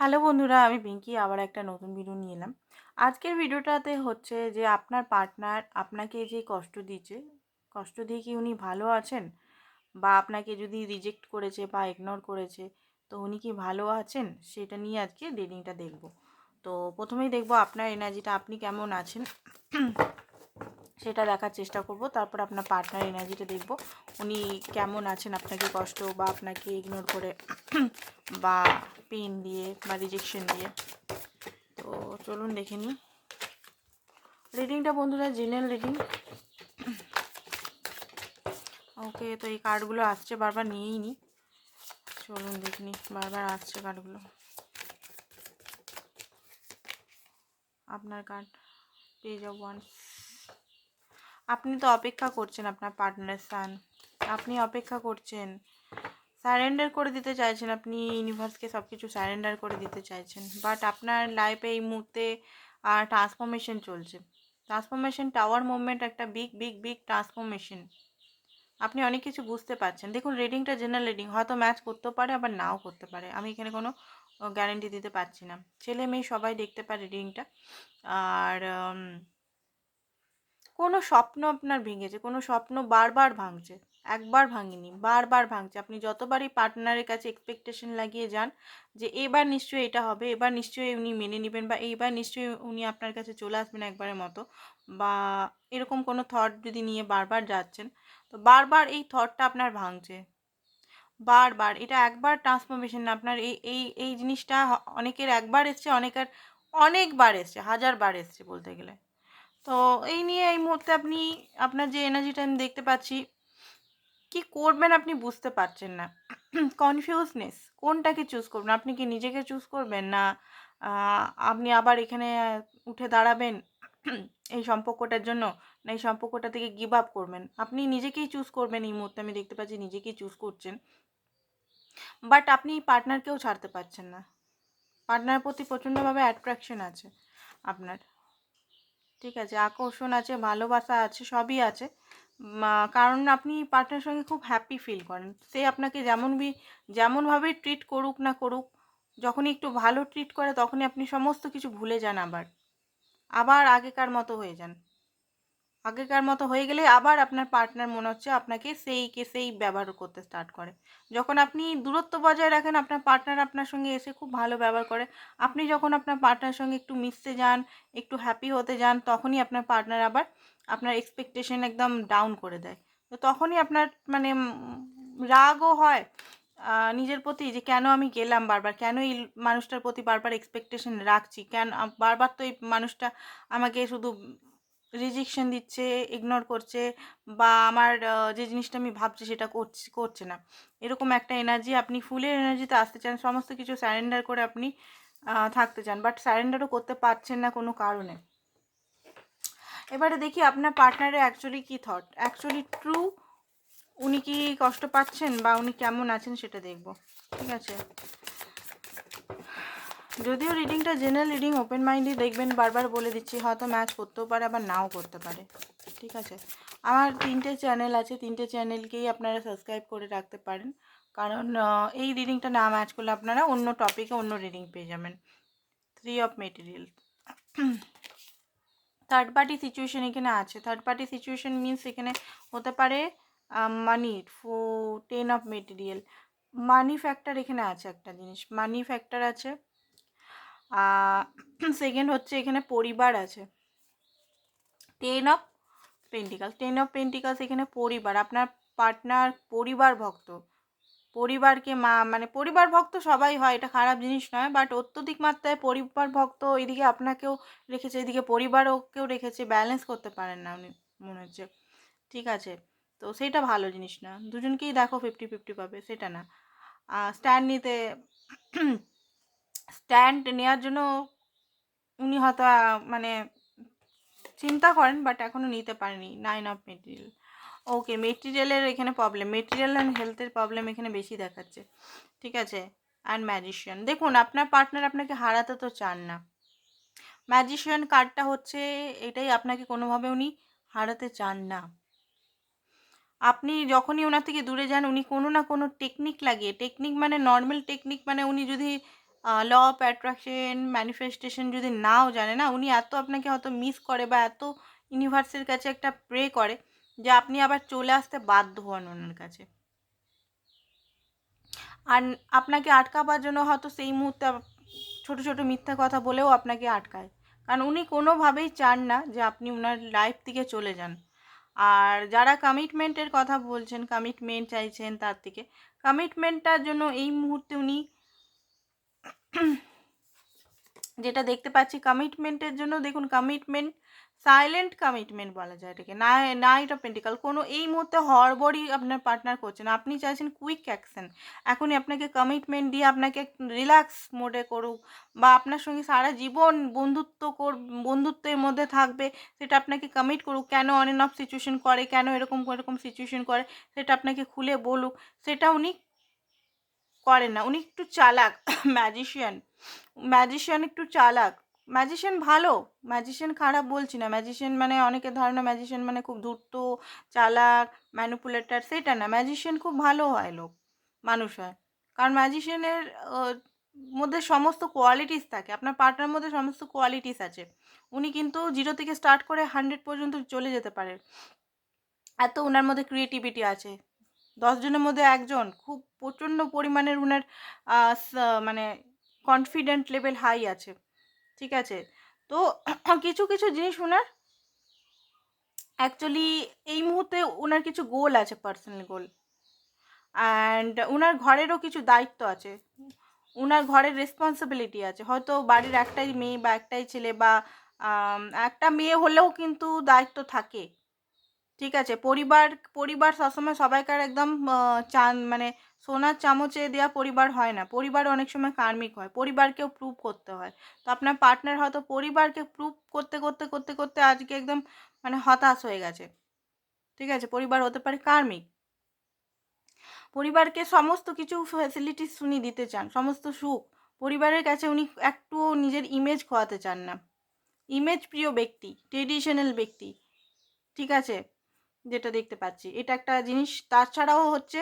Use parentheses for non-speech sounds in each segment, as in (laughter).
Hello বন্ধুরা, আমি পিঙ্কি, আবার একটা নতুন ভিডিও নিয়ে এলাম। আজকের ভিডিওটাতে হচ্ছে যে আপনার পার্টনার আপনাকে যে কষ্ট দিচ্ছে, কষ্ট দিয়ে কি উনি ভালো আছেন? বা আপনাকে যদি রিজেক্ট করেছে বা ইগনোর করেছে, তো উনি কি ভালো আছেন? সেটা নিয়ে আজকে রিডিংটা দেখব। তো প্রথমেই দেখব আপনার এনার্জিটা আপনি কেমন আছেন? সেটা দেখার চেষ্টা করব। তারপর আপনার পার্টনার এনার্জিটা দেখব। উনি কেমন আছেন, আপনাকে কষ্ট বা আপনাকে ইগনোর করে (clears throat) বা পেন দিয়ে বা রিজেকশন দিয়ে। তো চলুন দেখে নিই। রিডিংটা বন্ধুরা জেনারেল রিডিং ওকে, তো এই কার্ডগুলো আসছে, বারবার নিয়েই নি। চলুন দেখে নিই, বারবার আসছে কার্ডগুলো আপনার কার্ড পেজ অফ ওয়ান আপনি তো অপেক্ষা করছেন আপনার পার্টনার সান আপনি অপেক্ষা করছেন। সারেন্ডার করে দিতে চাইছেন আপনি ইউনিভার্সকে সব কিছু সারেন্ডার করে দিতে চাইছেন। বাট আপনার লাইফে এই মুহূর্তে ট্রান্সফরমেশন চলছে। ট্রান্সফরমেশন টাওয়ার মুভমেন্ট একটা বিগ বিগ বিগ ট্রান্সফরমেশন আপনি অনেক কিছু বুঝতে পারছেন। দেখুন রিডিংটা জেনারেল রিডিং হয়তো ম্যাচ করতেও পারে, আবার নাও করতে পারে। আমি এখানে কোনো গ্যারেন্টি দিতে পারছি না। ছেলে মেয়ে সবাই দেখতে পারে রিডিংটা আর কোনো স্বপ্ন আপনার ভেঙেছে, কোনো স্বপ্ন বারবার ভাঙছে, একবার ভাঙেনি, বারবার ভাঙছে। আপনি যতবারই পার্টনারের কাছে এক্সপেকটেশন লাগিয়ে যান যে এবার নিশ্চয়ই এটা হবে, এবার নিশ্চয়ই উনি মেনে নেবেন বা এইবার নিশ্চয়ই উনি আপনার কাছে চলে আসবেন একবারের মতো বা এরকম কোনো থট যদি নিয়ে বারবার যাচ্ছেন, তো বারবার এই থটটা আপনার ভাঙছে। বারবার, এটা একবার ট্রান্সফরমেশন না, আপনার এই এই এই জিনিসটা অনেকের একবার এসছে, অনেকের অনেকবার এসছে, হাজারবার এসছে বলতে গেলে। তো এই নিয়ে এই মুহূর্তে আপনি, আপনার যে এনার্জিটা আমি দেখতে পাচ্ছি, কি করবেন আপনি বুঝতে পারছেন না। কনফিউজনেস কোনটাকে চুজ করবেন? আপনি কি নিজেকে চুজ করবেন না আপনি আবার এখানে উঠে দাঁড়াবেন এই সম্পর্কটার জন্য, না এই সম্পর্কটা থেকে গিভ আপ করবেন? আপনি নিজেকেই চুজ করবেন, এই মুহূর্তে আমি দেখতে পাচ্ছি নিজেকেই চুজ করছেন। বাট আপনি পার্টনারকেও ছাড়তে পারছেন না। পার্টনারের প্রতি প্রচণ্ডভাবে অ্যাট্রাকশন আছে আপনার। ঠিক আছে, আকর্ষণ আছে, ভালোবাসা আছে, সবই আছে। কারণ আপনি পার্টনার সঙ্গে খুব হ্যাপি ফিল করেন। সে আপনাকে যেমন বি যেমনভাবে ট্রিট করুক না করুক, যখনই একটু ভালো ট্রিট করে, তখনই আপনি সমস্ত কিছু ভুলে যান আবার। আবার আগেকার মতো হয়ে যান। আগেকার মতো হয়ে গেলে আবার আপনার পার্টনার মনে হচ্ছে আপনাকে সেই কে সেই ব্যবহার করতে স্টার্ট করে। যখন আপনি দূরত্ব বজায় রাখেন, আপনার পার্টনার আপনার সঙ্গে এসে খুব ভালো ব্যবহার করে। আপনি যখন আপনার পার্টনার সঙ্গে একটু মিশতে যান, একটু হ্যাপি হতে যান, তখনই আপনার পার্টনার আবার আপনার এক্সপেকটেশন একদম ডাউন করে দেয়। তো তখনই আপনার মানে রাগও হয় নিজের প্রতি যে কেন আমি গেলাম বারবার? কেন এই মানুষটার প্রতি বারবার এক্সপেকটেশন রাখছি? কেন বারবার তো এই মানুষটা আমাকে শুধু রিজেকশন দিচ্ছে ইগনোর করছে বা আমার যে জিনিসটা আমি ভাবছি সেটা করছি, করছে না। এরকম একটা এনার্জি আপনি ফুলের এনার্জিতে আসতে চান, সমস্ত কিছু স্যারেন্ডার করে আপনি থাকতে চান বাট স্যারেন্ডারও করতে পারছেন না কোনো কারণে। এবারে দেখি আপনার পার্টনারের অ্যাকচুয়ালি কী থট অ্যাকচুয়ালি ট্রু উনি কি কষ্ট পাচ্ছেন বা উনি কেমন আছেন সেটা দেখব। ঠিক আছে? যদিও রিডিংটা জেনারেল রিডিং ওপেন মাইন্ডই দেখবেন বারবার বলে দিচ্ছি, হয়তো ম্যাচ করতেও পারে, আবার নাও করতে পারে। ঠিক আছে? আমার তিনটে চ্যানেল আছে, তিনটে চ্যানেলকেই আপনারা সাবস্ক্রাইব করে রাখতে পারেন। কারণ এই রিডিংটা না ম্যাচ করলে আপনারা অন্য টপিকে অন্য রিডিং পেয়ে যাবেন। Three of material third party situation এখানে আছে। থার্ড পার্টি সিচুয়েশন মিনস এখানে হতে পারে money for ten of material money factor এখানে আছে একটা জিনিস। মানি ফ্যাক্টর আছে সেকেন্ড (clears throat) হচ্ছে এখানে পরিবার আছে। Ten of pentacles ten of pentacles এখানে পরিবার, আপনার পার্টনার পরিবার ভক্ত। পরিবারকে মা মানে পরিবার ভক্ত সবাই হয়, এটা খারাপ জিনিস নয় বাট অত্যধিক মাত্রায় পরিবার ভক্ত এদিকে আপনাকেও রেখেছে, এদিকে পরিবারকেও রেখেছে ব্যালেন্স করতে পারেন না উনি, মনে হচ্ছে। ঠিক আছে, তো সেটা ভালো জিনিস না, দুজনকেই দেখো ফিফটি ফিফটি পাবে, সেটা না। স্ট্যান্ড নিতে (clears throat) স্ট্যান্ড নেওয়ার জন্য উনি হয়তো মানে চিন্তা করেন, বাট এখনও নিতে পারেনি। নাইন অফ মেটেরিয়াল ওকে মেটেরিয়ালের এখানে প্রবলেম মেটেরিয়াল অ্যান্ড হেলথের প্রবলেম এখানে বেশি দেখাচ্ছে। ঠিক আছে? অ্যান্ড ম্যাজিশিয়ান দেখুন, আপনার পার্টনার আপনাকে হারাতে তো চান না। ম্যাজিশিয়ান কার্ডটা হচ্ছে, এটাই আপনাকে কোনোভাবে উনি হারাতে চান না। আপনি যখনই ওনার থেকে দূরে যান, উনি কোনো না কোনো টেকনিক লাগিয়ে টেকনিক মানে নর্মাল টেকনিক মানে উনি যদি ল অফ অ্যাট্রাকশন ম্যানিফেস্টেশন যদি নাও জানে, না, উনি এত আপনাকে হয়তো মিস করে বা এত ইউনিভার্সের কাছে একটা প্রে করে যে আপনি আবার চলে আসতে বাধ্য হন ওনার কাছে। আর আপনাকে আটকাবার জন্য হয়তো সেই মুহূর্তে ছোট ছোট মিথ্যা কথা বলেও আপনাকে আটকায়। কারণ উনি কোনোভাবেই চান না যে আপনি ওনার লাইফ থেকে চলে যান। আর যারা কমিটমেন্টের কথা বলছেন কমিটমেন্ট চাইছেন তার থেকে কমিটমেন্টটার জন্য এই মুহূর্তে উনি যেটা দেখতে পাচ্ছি কমিটমেন্টের জন্য, দেখুন কমিটমেন্ট সাইলেন্ট কমিটমেন্ট বলা যায় এটাকে। না নাইট অফ পেন্টিকাল কোনো এই মুহূর্তে হড়বড়ই আপনার পার্টনার করছেন আপনি চাইছেন কুইক অ্যাকশন এখনই আপনাকে কমিটমেন্ট দিয়ে আপনাকে রিল্যাক্স মোডে করুক বা আপনার সঙ্গে সারা জীবন বন্ধুত্ব কর, বন্ধুত্বের মধ্যে থাকবে, সেটা আপনাকে কমিট করুক। কেন অন অফ সিচুয়েশন করে? কেন এরকম এরকম সিচুয়েশন করে? সেটা আপনাকে খুলে বলুক। সেটা উনি করেন না। উনি একটু চালাক (laughs) ম্যাজিশিয়ান ম্যাজিশিয়ান একটু চালাক। ম্যাজিশিয়ান ভালো ম্যাজিশিয়ান খারাপ বলছি না। ম্যাজিশিয়ান মানে অনেকের ধারণা ম্যাজিশিয়ান মানে খুব ধূর্ত, চালাক ম্যানুপুলেটার সেটা না। ম্যাজিশিয়ান খুব ভালো হয় লোক, মানুষ হয়। কারণ ম্যাজিশিয়ানের মধ্যে সমস্ত কোয়ালিটিস থাকে। আপনার পার্টনার মধ্যে সমস্ত কোয়ালিটিস আছে। উনি কিন্তু জিরো থেকে স্টার্ট করে হান্ড্রেড পর্যন্ত চলে যেতে পারে। এত ওনার মধ্যে ক্রিয়েটিভিটি আছে। দশজনের মধ্যে একজন খুব প্রচণ্ড পরিমাণের উনার মানে কনফিডেন্ট লেভেল হাই আছে। ঠিক আছে? তো (clears throat) কিছু কিছু জিনিস ওনার অ্যাকচুয়ালি এই মুহূর্তে ওনার কিছু গোল আছে পার্সোনাল গোল অ্যান্ড ওনার ঘরেরও কিছু দায়িত্ব আছে। ওনার ঘরের রেসপন্সিবিলিটি আছে। হয়তো বাড়ির একটাই মেয়ে বা একটাই ছেলে বা একটা মেয়ে হলেও কিন্তু দায়িত্ব থাকে। ঠিক আছে, পরিবার পরিবার সবসময় সবাইকার একদম চান মানে সোনার চামচে দেওয়া পরিবার হয় না। পরিবার অনেক সময় কার্মিক হয়, পরিবারকেও প্রুভ করতে হয়। তো আপনার পার্টনার হয়তো পরিবারকে প্রুভ করতে করতে করতে করতে আজকে একদম মানে হতাশ হয়ে গেছে। ঠিক আছে, পরিবার হতে পারে কার্মিক। পরিবারকে সমস্ত কিছু ফ্যাসিলিটিস উনি দিতে চান, সমস্ত সুখ। পরিবারের কাছে উনি একটুও নিজের ইমেজ খোয়াতে চান না। ইমেজ প্রিয় ব্যক্তি ট্রেডিশনাল ব্যক্তি। ঠিক আছে? যেটা দেখতে পাচ্ছি। এটা একটা জিনিস। তাছাড়াও হচ্ছে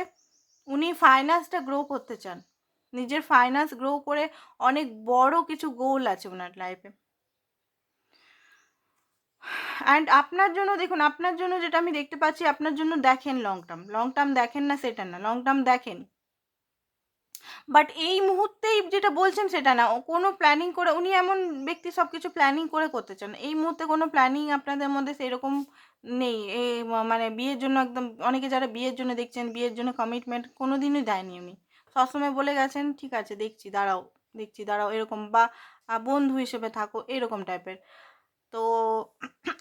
উনি ফাইন্যান্সটা গ্রো করতে চান। নিজের ফাইন্যান্স গ্রো করে অনেক বড় কিছু গোল আছে ওনার লাইফে অ্যান্ড আপনার জন্য দেখুন, আপনার জন্য যেটা আমি দেখতে পাচ্ছি, আপনার জন্য দেখেন লং টার্ম লং টার্ম দেখেন না, সেটা না। লং টার্ম দেখেন। বাট এই মুহূর্তেই যেটা বলছেন সেটা না। কোনো প্ল্যানিং করে, উনি এমন ব্যক্তি সব কিছু প্ল্যানিং করে করতে চান। এই মুহূর্তে কোনো প্ল্যানিং আপনাদের মধ্যে সেরকম নেই। এ মানে বিয়ের জন্য একদম, অনেকে যারা বিয়ের জন্য দেখছেন, বিয়ের জন্য কমিটমেন্ট কোনো দিনই দেয়নি উনি। সবসময় বলে গেছেন, ঠিক আছে, দেখছি, দাঁড়াও দেখছি, দাঁড়াও, এরকম বা বন্ধু হিসেবে থাকো, এরকম টাইপের তো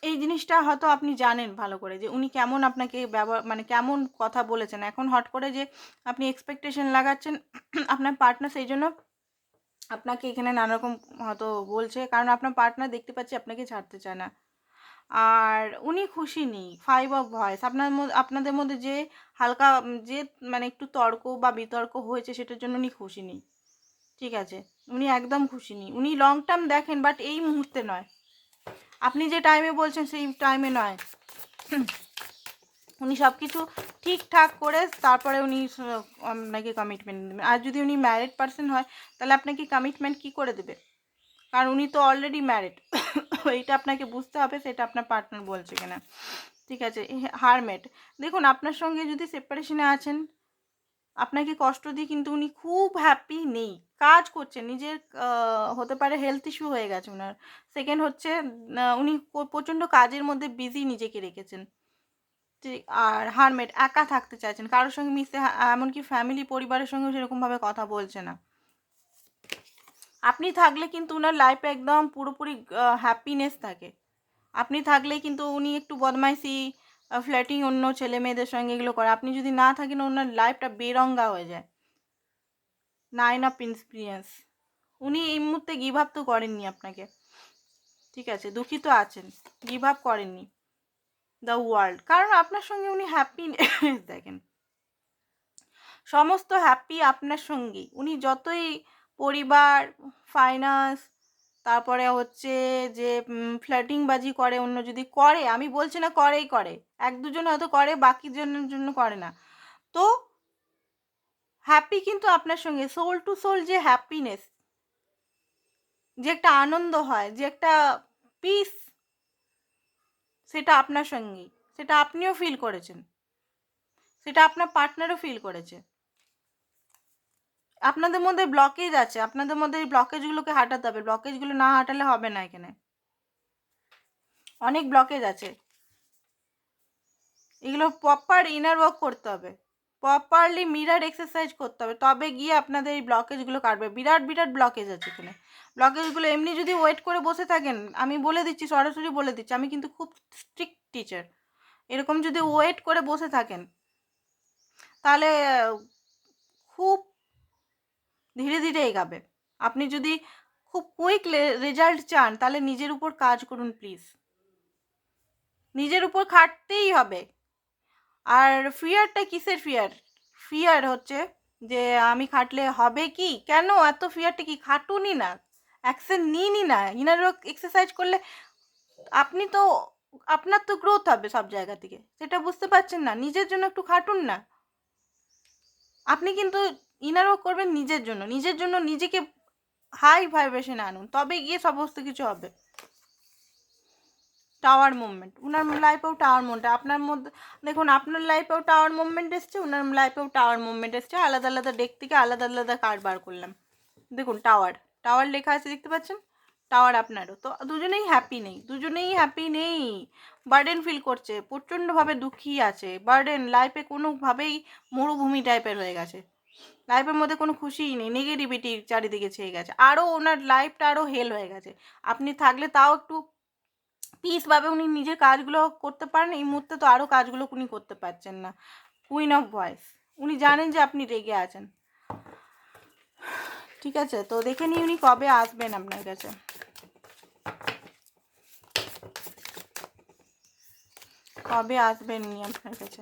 এই জিনিসটা হয়তো আপনি জানেন ভালো করে যে উনি কেমন আপনাকে ব্যবহার মানে কেমন কথা বলেছেন। এখন হট করে যে আপনি এক্সপেকটেশন লাগাচ্ছেন আপনার পার্টনার সেই জন্য আপনাকে এখানে নানারকম হয়তো বলছে, কারণ আপনার পার্টনার দেখতে পাচ্ছি আপনাকে ছাড়তে চায় না। আর উনি খুশি নেই ফাইভ অফ ভয়েস আপনার আপনাদের মধ্যে যে হালকা যে মানে একটু তর্ক বা বিতর্ক হয়েছে সেটার জন্য উনি খুশি নেই। ঠিক আছে? উনি একদম খুশি নেই। উনি লং টার্ম দেখেন বাট এই মুহূর্তে নয়। আপনি যে টাইমে বলছেন সেই টাইমে নয়। উনি সব কিছু ঠিকঠাক করে তারপরে উনি আপনাকে কমিটমেন্ট দেবেন আর যদি উনি ম্যারিড পার্সন হয়, তাহলে আপনাকে কমিটমেন্ট কি করে দেবে? কারণ উনি তো অলরেডি ম্যারিড এইটা আপনাকে বুঝতে হবে, সেটা আপনার পার্টনার বলছে কিনা। ঠিক আছে, হারমেট। দেখুন, আপনার সঙ্গে যদি সেপারেশনে আছেন আপনাকে কষ্ট দিয়ে কিন্তু উনি খুব হ্যাপি নেই। কাজ করছেন নিজের হতে পারে হেলথ ইস্যু হয়ে গেছে ওনার সেকেন্ড হচ্ছে উনি প্রচণ্ড কাজের মধ্যে বিজি নিজেকে রেখেছেন। আর হারমেট একা থাকতে চাইছেন, কারোর সঙ্গে মিশতে এমনকি ফ্যামিলি পরিবারের সঙ্গেও সেরকমভাবে কথা বলছে না। আপনি থাকলে কিন্তু ওনার লাইফে একদম পুরোপুরি হ্যাপিনেস থাকে। আপনি থাকলে কিন্তু উনি একটু বদমাইশি ফ্ল্যাটিং অন্য ছেলে মেয়েদের সঙ্গে এগুলো করে। আপনি যদি না থাকেন, ওনার লাইফটা বেরঙ্গা হয়ে যায়। নাইন অফ এক্সপিরিয়েন্স উনি এই মুহূর্তে গিভ আপ তো করেননি আপনাকে। ঠিক আছে, দুঃখিত আছেন। গিভ আপ করেননি। দ্য ওয়ার্ল্ড কারণ আপনার সঙ্গে উনি হ্যাপি (laughs) দেখেন। সমস্ত হ্যাপি আপনার সঙ্গেই। উনি যতই পরিবার ফাইন্যান্স তারপরে হচ্ছে যে ফ্ল্যাটিংবাজি করে, অন্য যদি করে, আমি বলছি না করেই করে। এক দুজন হয়তো করে, বাকি জনের জন্য করে না। তো হ্যাপি কিন্তু আপনার সঙ্গে সোল টু সোল যে হ্যাপিনেস যে একটা আনন্দ হয়, যে একটা পিস সেটা আপনার সঙ্গেই। সেটা আপনিও ফিল করেছেন। সেটা আপনার পার্টনারও ফিল করেছে। আপনাদের মধ্যে ব্লকেজ আছে। আপনাদের মধ্যে এই ব্লকেজগুলোকে হাঁটাতে হবে। ব্লকেজগুলো না হাঁটালে হবে না এখানে। অনেক ব্লকেজ আছে। এগুলো প্রপার ইনার ওয়ার্ক করতে হবে। প্রপারলি মিরার এক্সারসাইজ করতে হবে। তবে গিয়ে আপনাদের এই ব্লকেজগুলো কাটবে। বিরাট বিরাট ব্লকেজ আছে এখানে। ব্লকেজগুলো এমনি যদি ওয়েট করে বসে থাকেন, আমি বলে দিচ্ছি, সরাসরি বলে দিচ্ছি, আমি কিন্তু খুব স্ট্রিক্ট টিচার এরকম যদি ওয়েট করে বসে থাকেন, তাহলে খুব ধীরে ধীরে এগাবে। আপনি যদি খুব কুইক রেজাল্ট চান, তাহলে নিজের উপর কাজ করুন প্লিজ নিজের উপর খাটতেই হবে। আর ফিয়ারটা কিসের ফিয়ার ফিয়ার হচ্ছে যে আমি খাটলে হবে কি? কেন? এত ফিয়ারটা কি? খাটুনি না। অ্যাকশন নিইনি না। ইনার এক্সারসাইজ করলে আপনি তো, আপনার তো গ্রোথ হবে সব জায়গা থেকে। সেটা বুঝতে পারছেন না। নিজের জন্য একটু খাটুন না। আপনি কিন্তু ইনার ওয়ার্ক করবেন নিজের জন্য। নিজের জন্য নিজেকে হাই ভাইব্রেশনে আনুন। তবে গিয়ে সমস্ত কিছু হবে। টাওয়ার মুভমেন্ট ওনার লাইফেও টাওয়ার মুভমেন্ট আপনার মধ্যে, দেখুন, আপনার লাইফেও টাওয়ার মুভমেন্ট এসছে ওনার লাইফেও টাওয়ার মুভমেন্ট এসছে। আলাদা আলাদা ডেক থেকে আলাদা আলাদা কার্ড বার করলাম। দেখুন টাওয়ার টাওয়ার লেখা আছে, দেখতে পাচ্ছেন? টাওয়ার আপনারও। তো দুজনেই হ্যাপি নেই। দুজনেই হ্যাপি নেই। বার্ডেন ফিল করছে। প্রচণ্ডভাবে দুঃখী আছে। বার্ডেন লাইফে কোনোভাবেই মরুভূমি টাইপের হয়ে গেছে। লাইফের মধ্যে কোনো খুশিই নেই নেগেটিভিটি চারিদিকে ছেয়ে গেছে। আরও ওনার লাইফটা আরও হেল হয়ে গেছে। আপনি থাকলে তাও একটু পিসভাবে উনি নিজের কাজগুলো করতে পারেন, এই মুহূর্তে তো আরও কাজগুলো উনি করতে পারছেন না। কুইন অফ ভয়েস উনি জানেন যে আপনি রেগে আছেন। ঠিক আছে, তো দেখে নিই উনি কবে আসবেন আপনার কাছে। কবে আসবেন উনি আপনার কাছে?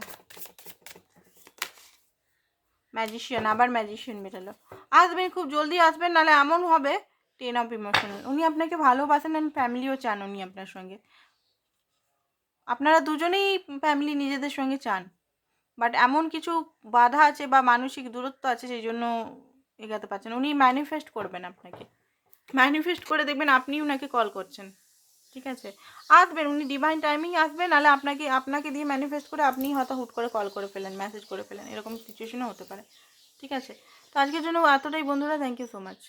ম্যাজিশিয়ান আবার ম্যাজিশিয়ান বেরোলো। আসবেন, খুব জলদি আসবেন, নাহলে এমন হবে টেন অফ ইমোশনাল উনি আপনাকে ভালোবাসেন অ্যান্ড ফ্যামিলিও চান উনি আপনার সঙ্গে। আপনারা দুজনেই ফ্যামিলি নিজেদের সঙ্গে চান। বাট এমন কিছু বাধা আছে বা মানসিক দূরত্ব আছে সেই জন্য এগাতে পারছেন উনি ম্যানিফেস্ট করবেন আপনাকে। ম্যানিফেস্ট করে দেখবেন আপনি ওনাকে কল করছেন। ঠিক আছে? আসবেন, উনি ডিভাইন টাইমিং আসবেন, নাহলে আপনাকে আপনাকে দিয়ে ম্যানিফেস্ট করে আপনি হয়তো হুট করে কল করে ফেলেন মেসেজ করে ফেলেন। এরকম সিচুয়েশনও হতে পারে। ঠিক আছে? তো আজকের জন্য এতটাই বন্ধুরা থ্যাংক ইউ সো মাচ